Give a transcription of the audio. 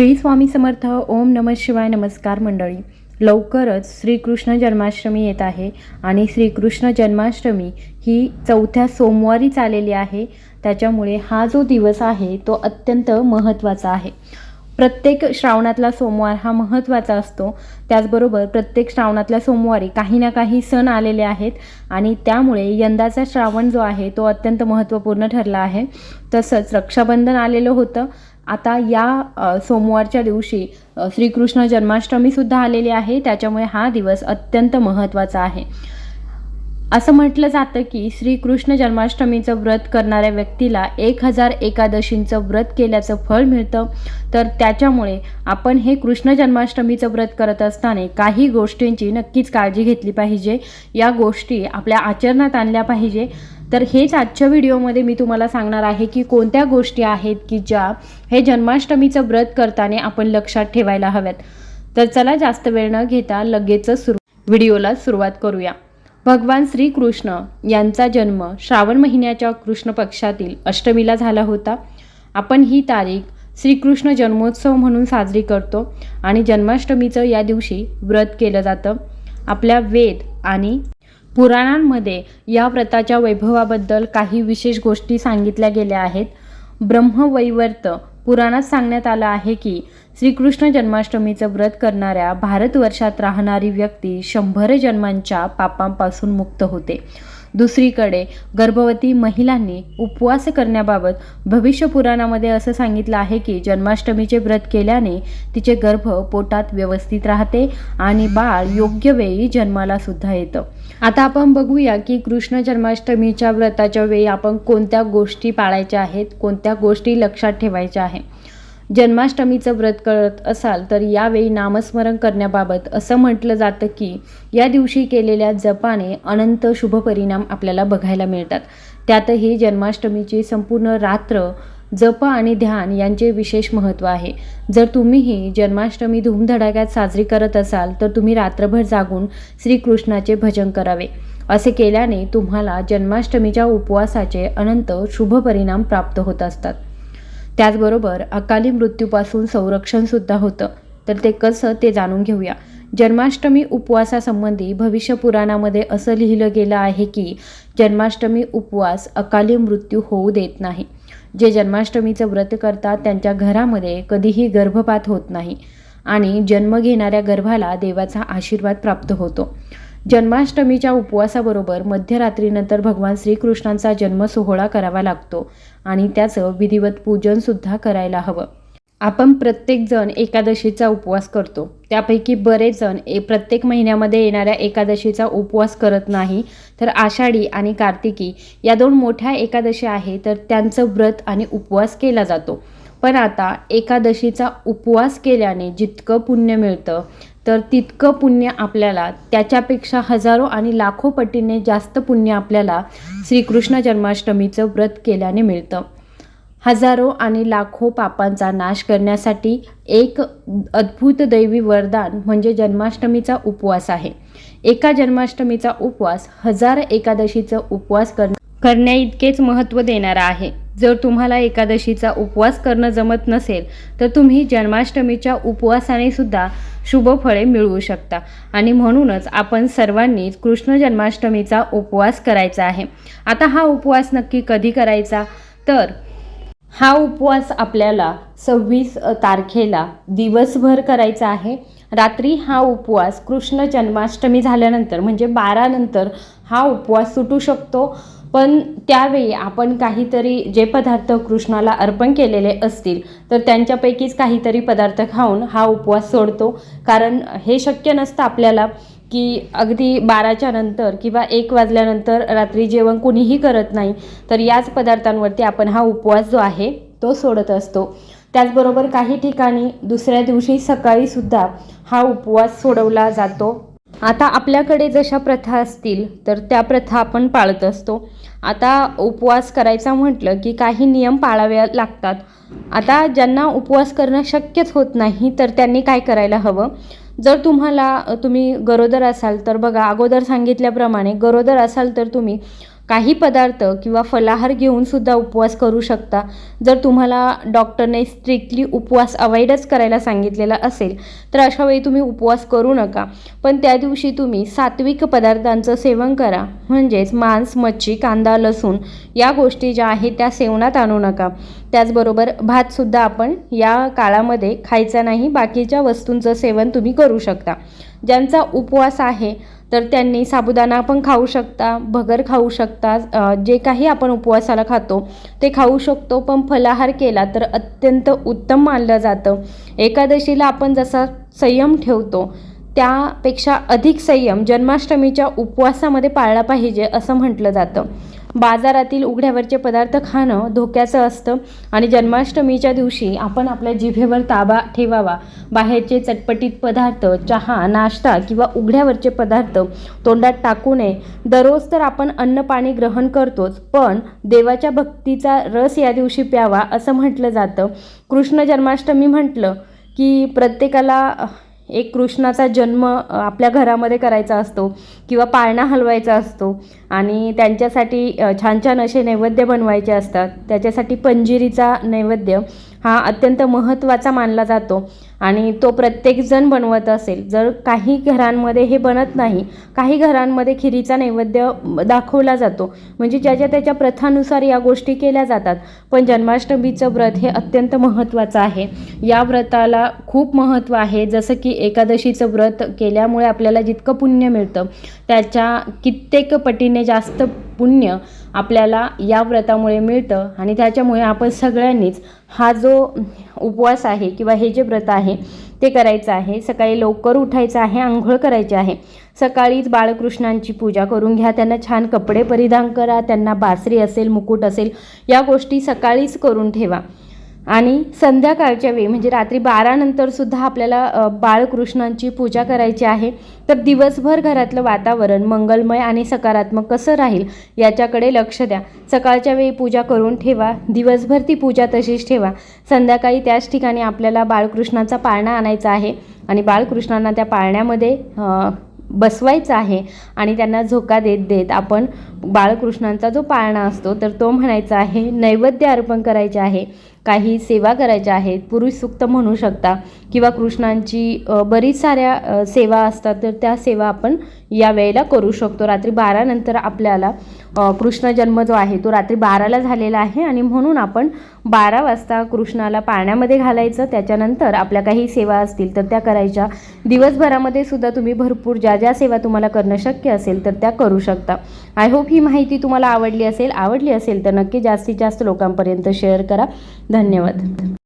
श्री स्वामी समर्थ ओम नम शिवाय नमस्कार मंडळी. लवकरच श्रीकृष्ण जन्माष्टमी येत आहे आणि श्रीकृष्ण जन्माष्टमी ही चौथ्या सोमवारी आलेली आहे. त्याच्यामुळे हा जो दिवस आहे तो अत्यंत महत्त्वाचा आहे. प्रत्येक श्रावणातला सोमवार हा महत्त्वाचा असतो. त्याचबरोबर प्रत्येक श्रावणातल्या सोमवारी काही ना काही सण आलेले आहेत आणि त्यामुळे यंदाचा श्रावण जो आहे तो अत्यंत महत्त्वपूर्ण ठरला आहे. तसंच रक्षाबंधन आलेलं होतं. आता या सोमवारच्या दिवशी श्रीकृष्ण जन्माष्टमीसुद्धा आलेली आहे. त्याच्यामुळे हा दिवस अत्यंत महत्त्वाचा आहे. असं म्हटलं जातं की श्रीकृष्ण जन्माष्टमीचं व्रत करणाऱ्या व्यक्तीला एक हजार एकादशींचं व्रत केल्याचं फळ मिळतं. तर त्याच्यामुळे आपण हे कृष्ण जन्माष्टमीचं व्रत करत असताना काही गोष्टींची नक्कीच काळजी घेतली पाहिजे. या गोष्टी आपल्या आचरणात आणल्या पाहिजे. तर हेच आजच्या व्हिडिओमध्ये मी तुम्हाला सांगणार आहे की कोणत्या गोष्टी आहेत की ज्या हे जन्माष्टमीचं व्रत करताना आपण लक्षात ठेवायला हव्यात. तर चला जास्त वेळ न घेता लगेचच सुरू व्हिडिओला सुरुवात करूया. भगवान श्रीकृष्ण यांचा जन्म श्रावण महिन्याच्या कृष्ण पक्षातील अष्टमीला झाला होता. आपण ही तारीख श्रीकृष्ण जन्मोत्सव म्हणून साजरी करतो आणि जन्माष्टमीचं या दिवशी व्रत केलं जातं. आपल्या वेद आणि पुराणांमध्ये या व्रताच्या वैभवाबद्दल काही विशेष गोष्टी सांगितल्या गेल्या आहेत. ब्रह्मवैवर्त पुराणात सांगण्यात आलं आहे की श्रीकृष्ण जन्माष्टमीचं व्रत करणाऱ्या भारतवर्षात राहणारी व्यक्ती शंभर जन्मांच्या पापांपासून मुक्त होते. दुसरीकडे गर्भवती महिलांनी उपवास करण्याबाबत भविष्य पुराणामध्ये असं सांगितलं आहे की जन्माष्टमीचे व्रत केल्याने तिचे गर्भ पोटात व्यवस्थित राहते आणि बाळ योग्य वेळी जन्माला सुद्धा येतं. आता आपण बघूया की कृष्ण जन्माष्टमीच्या व्रताच्या वेळी आपण कोणत्या गोष्टी पाळायच्या आहेत कोणत्या गोष्टी लक्षात ठेवायच्या आहे. जन्माष्टमीचं व्रत करत असाल तर यावेळी नामस्मरण करण्याबाबत असं म्हटलं जातं की या दिवशी केलेल्या जपाने अनंत शुभ परिणाम आपल्याला बघायला मिळतात. त्यातही जन्माष्टमीची संपूर्ण रात्र जप आणि ध्यान यांचे विशेष महत्त्व आहे. जर तुम्हीही जन्माष्टमी धूमधडाक्यात साजरी करत असाल तर तुम्ही रात्रभर जागून श्रीकृष्णाचे भजन करावे. असे केल्याने तुम्हाला जन्माष्टमीच्या उपवासाचे अनंत शुभ परिणाम प्राप्त होत असतात. त्याचबरोबर अकाली मृत्यूपासून संरक्षणसुद्धा होतं. तर ते कसं ते जाणून घेऊया. जन्माष्टमी उपवासासंबंधी भविष्य पुराणामध्ये असं लिहिलं गेलं आहे की जन्माष्टमी उपवास अकाली मृत्यू होऊ देत नाही. जे जन्माष्टमीचं व्रत करतात त्यांच्या घरामध्ये कधीही गर्भपात होत नाही. आणि जन्म घेणाऱ्या गर्भाला देवाचा आशीर्वाद प्राप्त होतो. जन्माष्टमीच्या उपवासाबरोबर मध्यरात्रीनंतर भगवान श्रीकृष्णांचा जन्म सोहळा करावा लागतो आणि त्याचं विधिवत पूजनसुद्धा करायला हवं. आपण प्रत्येकजण एकादशीचा उपवास करतो. त्यापैकी बरेच जण ए प्रत्येक महिन्यामध्ये येणाऱ्या एकादशीचा उपवास करत नाही. तर आषाढी आणि कार्तिकी या दोन मोठ्या एकादशी आहे तर त्यांचं व्रत आणि उपवास केला जातो. पण आता एकादशीचा उपवास केल्याने जितकं पुण्य मिळतं तर तितकं पुण्य आपल्याला त्याच्यापेक्षा हजारो आणि लाखो पटीने जास्त पुण्य आपल्याला श्रीकृष्ण जन्माष्टमीचं व्रत केल्याने मिळतं. हजारो आणि लाखो पापांचा नाश करण्यासाठी एक अद्भुत दैवी वरदान म्हणजे जन्माष्टमीचा उपवास आहे. एका जन्माष्टमीचा उपवास हजार एकादशीचा उपवास कर करण्या इतकेच महत्त्व देणारा आहे. जर तुम्हाला एकादशीचा उपवास करणं जमत नसेल तर तुम्ही जन्माष्टमीच्या उपवासाने सुद्धा शुभ फळे मिळवू शकता. आणि म्हणूनच आपण सर्वांनीच कृष्ण जन्माष्टमीचा उपवास करायचा आहे. आता हा उपवास नक्की कधी करायचा? तर हा उपवास आपल्याला सव्वीस तारखेला दिवसभर करायचा आहे. रात्री हा उपवास कृष्ण जन्माष्टमी झाल्यानंतर म्हणजे बारानंतर हा उपवास सुटू शकतो. पण त्यावेळी आपण काहीतरी जे पदार्थ कृष्णाला अर्पण केलेले असतील तर त्यांच्यापैकीच काहीतरी पदार्थ खाऊन हा उपवास सोडतो. कारण हे शक्य नसतं आपल्याला की अगदी बाराच्या नंतर किंवा एक वाजल्यानंतर रात्री जेवण कोणीही करत नाही तर याच पदार्थांवरती आपण हा उपवास जो आहे तो सोडत असतो. त्याचबरोबर काही ठिकाणी दुसऱ्या दिवशी सकाळीसुद्धा हा उपवास सोडवला जातो. आता आपल्याकडे जशा प्रथा असतील तर त्या प्रथा आपण पाळत असतो. आता उपवास करायचा म्हटलं की काही नियम पाळावे लागतात. आता ज्यांना उपवास करणं शक्यच होत नाही तर त्यांनी काय करायला हवं? जर तुम्हाला तुम्ही गरोदर असाल तर बघा अगोदर सांगितल्याप्रमाणे गरोदर असाल तर तुम्ही काही पदार्थ किंवा फलाहार घेऊन सुद्धा उपवास करू शकता. जर तुम्हाला डॉक्टरने स्ट्रिक्टली उपवास अवॉइडच करायला सांगितलेला असेल तर अशा वेळी तुम्ही उपवास करू नका. पण त्या दिवशी तुम्ही सात्विक पदार्थांचं सेवन करा. म्हणजेच मांस मच्छी कांदा लसूण या गोष्टी ज्या आहेत त्या सेवनात आणू नका. त्याचबरोबर भातसुद्धा आपण या काळामध्ये खायचा नाही बाकीच्या वस्तूंचं सेवन तुम्ही करू शकता. ज्यांचा उपवास आहे तर त्यांनी साबुदाणा पण खाऊ शकता भगर खाऊ शकता जे काही आपण उपवासाला खातो ते खाऊ शकतो पण फलाहार केला तर अत्यंत उत्तम मानलं जातं. एकादशीला आपण जसा संयम ठेवतो त्यापेक्षा अधिक संयम जन्माष्टमीच्या उपवासामध्ये पाळला पाहिजे असं म्हटलं जातं. बाजारातील उघड्यावरचे पदार्थ खाणं धोक्याचं असतं आणि जन्माष्टमीच्या दिवशी आपण आपल्या जिभेवर ताबा ठेवावा. बाहेरचे चटपटीत पदार्थ चहा नाश्ता किंवा उघड्यावरचे पदार्थ तोंडात टाकू नये. दररोज तर आपण अन्न पाणी ग्रहण करतोच पण देवाच्या भक्तीचा रस या दिवशी प्यावा असं म्हटलं जातं. कृष्ण जन्माष्टमी म्हटलं की प्रत्येकाला एक कृष्णाचा जन्म आपल्या घरामध्ये करायचा असतो किंवा पाळणा हलवायचा असतो आणि त्यांच्यासाठी छान छान असे नैवेद्य बनवायचे असतात. त्याच्यासाठी पंजिरीचा नैवेद्य हा अत्यंत महत्त्वाचा मानला जातो. आणि तो प्रत्येकजण बनवत असेल. जर काही घरांमध्ये हे बनत नाही काही घरांमध्ये खिरीचा नैवेद्य दाखवला जातो म्हणजे ज्याच्या त्याच्या प्रथानुसार या गोष्टी केल्या जातात. पण जन्माष्टमीचं व्रत हे अत्यंत महत्त्वाचं आहे. या व्रताला खूप महत्त्व आहे. जसं की एकादशीचं व्रत केल्यामुळे आपल्याला जितकं पुण्य मिळतं त्याच्या कित्येक पटीने जास्त पुण्य आपल्याला या व्रतामुळे मिळतं आणि त्याच्यामुळे आपण सगळ्यांनीच हा जो उपवास आहे किंवा हे जे व्रत आहे ते करायचं आहे. सकाळी लवकर उठायचं आहे आंघोळ करायची आहे. सकाळीच बाळकृष्णांची पूजा करून घ्या. त्यांना छान कपडे परिधान करा. त्यांना बासरी असेल मुकुट असेल या गोष्टी सकाळीच करून ठेवा. आणि संध्याकाळच्या वेळी म्हणजे रात्री बारानंतर सुद्धा आपल्याला बाळकृष्णांची पूजा करायची आहे तर दिवसभर घरातलं वातावरण मंगलमय आणि सकारात्मक कसं राहील याच्याकडे लक्ष द्या. सकाळच्या वेळी पूजा करून ठेवा दिवसभर ती पूजा तशीच ठेवा. संध्याकाळी त्याच ठिकाणी आपल्याला बाळकृष्णाचा पाळणा आणायचा आहे आणि बाळकृष्णांना त्या पाळण्यामध्ये बसवायचं आहे आणि त्यांना झोका देत देत आपण बाळकृष्णांचा जो पाळणा असतो तर तो म्हणायचा आहे नैवेद्य अर्पण करायचे आहे काही सेवा करायच्या आहेत पुरुष सुक्त म्हणू शकता किंवा कृष्णांची बरीच साऱ्या सेवा असतात तर त्या सेवा आपण या वेळेला करू शकतो. रात्री बारानंतर आपल्याला कृष्ण जन्म जो आहे तो रात्री बाराला झालेला आहे आणि म्हणून आपण बारा वाजता कृष्णाला पाण्यामध्ये घालायचं त्याच्यानंतर आपल्या काही सेवा असतील तर त्या करायच्या. दिवसभरामध्ये सुद्धा तुम्ही भरपूर ज्या ज्या सेवा तुम्हाला करणं शक्य असेल तर त्या करू शकता. आय होप होप ही माहिती तुम्हाला आवडली असेल आवडली असेल तर नक्की जास्तीत जास्त लोकांपर्यंत शेअर करा. धन्यवाद.